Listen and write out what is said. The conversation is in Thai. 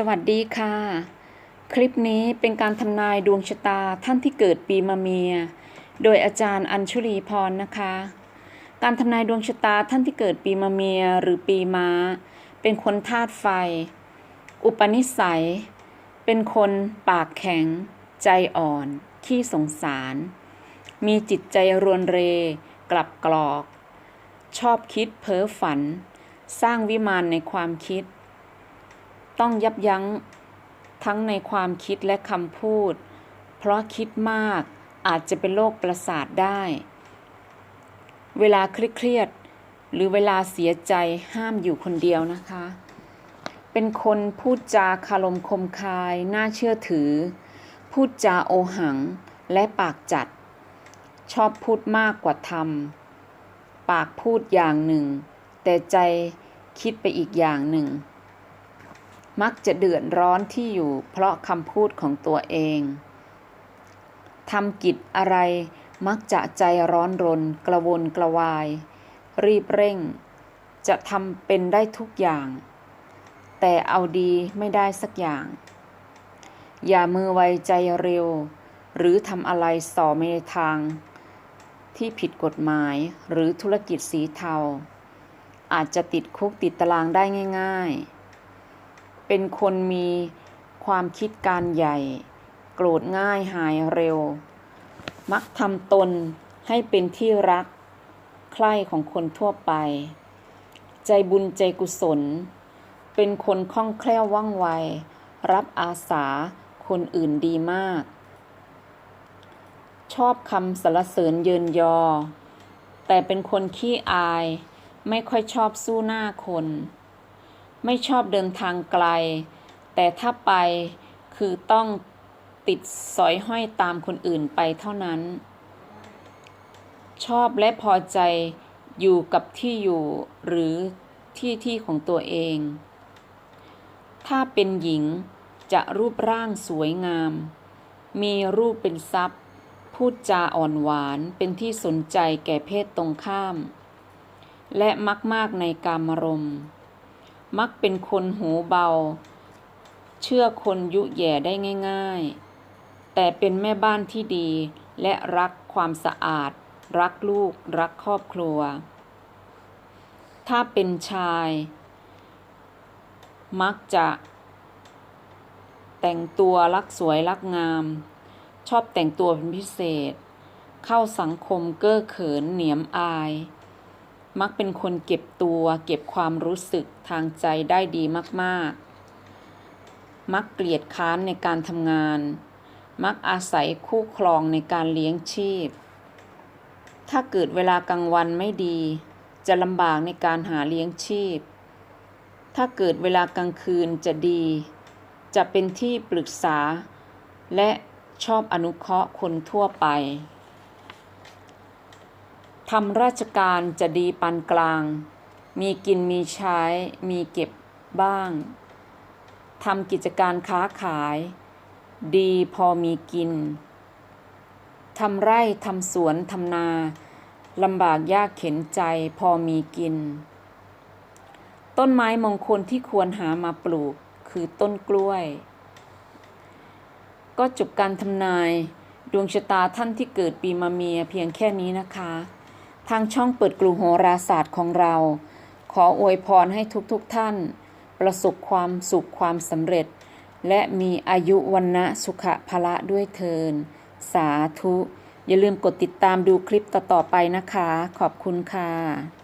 สวัสดีค่ะ คลิปนี้เป็นการทำนายดวงชะตาท่านที่เกิดปีมะเมีย โดยอาจารย์อัญชุลีพรนะคะ การทำนายดวงชะตาท่านที่เกิดปีมะเมียหรือปีม้า เป็นคนธาตุไฟ อุปนิสัย เป็นคนปากแข็ง ใจอ่อน ขี้สงสาร มีจิตใจรวนเร กลับกรอก ชอบคิดเพ้อฝัน สร้างวิมานในความคิด ต้องยับยั้งทั้งในความคิดและคำพูด เพราะคิดมากอาจจะเป็นโรคประสาทได้ เวลาเครียดหรือเวลาเสียใจห้ามอยู่คนเดียวนะคะ เป็นคนพูดจาคารมคมคาย น่าเชื่อถือ พูดจาโอหังและปากจัด ชอบพูดมากกว่าทำปากพูดอย่างหนึ่ง แต่ใจคิดไปอีกอย่างหนึ่ง มักจะเดือดร้อนที่อยู่เพราะคำพูดของตัวเองทำกิจอะไรมักจะใจร้อนรน กระวนกระวาย รีบเร่ง จะทำเป็นได้ทุกอย่าง แต่เอาดีไม่ได้สักอย่าง อย่ามือไวใจเร็ว หรือทำอะไรส่อไปในทาง ที่ผิดกฎหมายหรือธุรกิจสีเทา อาจจะติดคุกติดตารางได้ง่าย ๆ เป็นคนมีความคิดการใหญ่ โกรธง่ายหายเร็ว มักทำตนให้เป็นที่รัก ใคร่ของคนทั่วไป ใจบุญใจกุศล เป็นคนคล่องแคล่วว่องไว รับอาสาคนอื่นดีมาก ชอบคำสรรเสริญเยินยอ แต่เป็นคนขี้อาย ไม่ค่อยชอบสู้หน้าคน ไม่ชอบเดินทางไกล แต่ถ้าไปคือต้องติดสอยห้อยตามคนอื่นไปเท่านั้น ชอบและพอใจอยู่กับที่อยู่หรือที่ที่ของตัวเอง ถ้าเป็นหญิงจะรูปร่างสวยงาม มีรูปเป็นทรัพย์ พูดจาอ่อนหวานเป็นที่สนใจแก่เพศตรงข้าม และมักมากในกามรมณ์ มักเป็นคนหูเบา เชื่อคนยุแย่ได้ง่าย ๆ แต่เป็นแม่บ้านที่ดี และรักความสะอาด รักลูก รักครอบครัว ถ้าเป็นชาย มักจะแต่งตัวรักสวยรักงาม ชอบแต่งตัวเป็นพิเศษ เข้าสังคมเก้อเขินเหนียมอาย มักเป็นคนเก็บตัว เก็บความรู้สึกทางใจได้ดีมากๆ มักเกลียดค้านในการทำงาน มักอาศัยคู่ครองในการเลี้ยงชีพ ถ้าเกิดเวลากลางวันไม่ดี จะลำบากในการหาเลี้ยงชีพ ถ้าเกิดเวลากลางคืนจะดี จะเป็นที่ปรึกษา และชอบอนุเคราะห์คนทั่วไป ทำราชการจะดีปานกลาง มีกินมีใช้ มีเก็บบ้าง ทำกิจการค้าขาย ดีพอมีกิน ทำไร่ทำสวนทำนาลำบากยากเข็นใจพอมีกิน ต้นไม้มงคลที่ควรหามาปลูกคือต้นกล้วย ก็จบการทำนายดวงชะตาท่านที่เกิดปีมะเมียเพียงแค่นี้นะคะ ทางช่องเปิดกลุ่โหราศาสตร์ของเรา ขออวยพรให้ทุกๆทท่าน ประสบความสุขความสำเร็จ และมีอายุวันนะสุขะละด้วยเทิน สาธุ อย่าลืมกดติดตามดูคลิปต่อๆไปนะคะ ขอบคุณค่ะ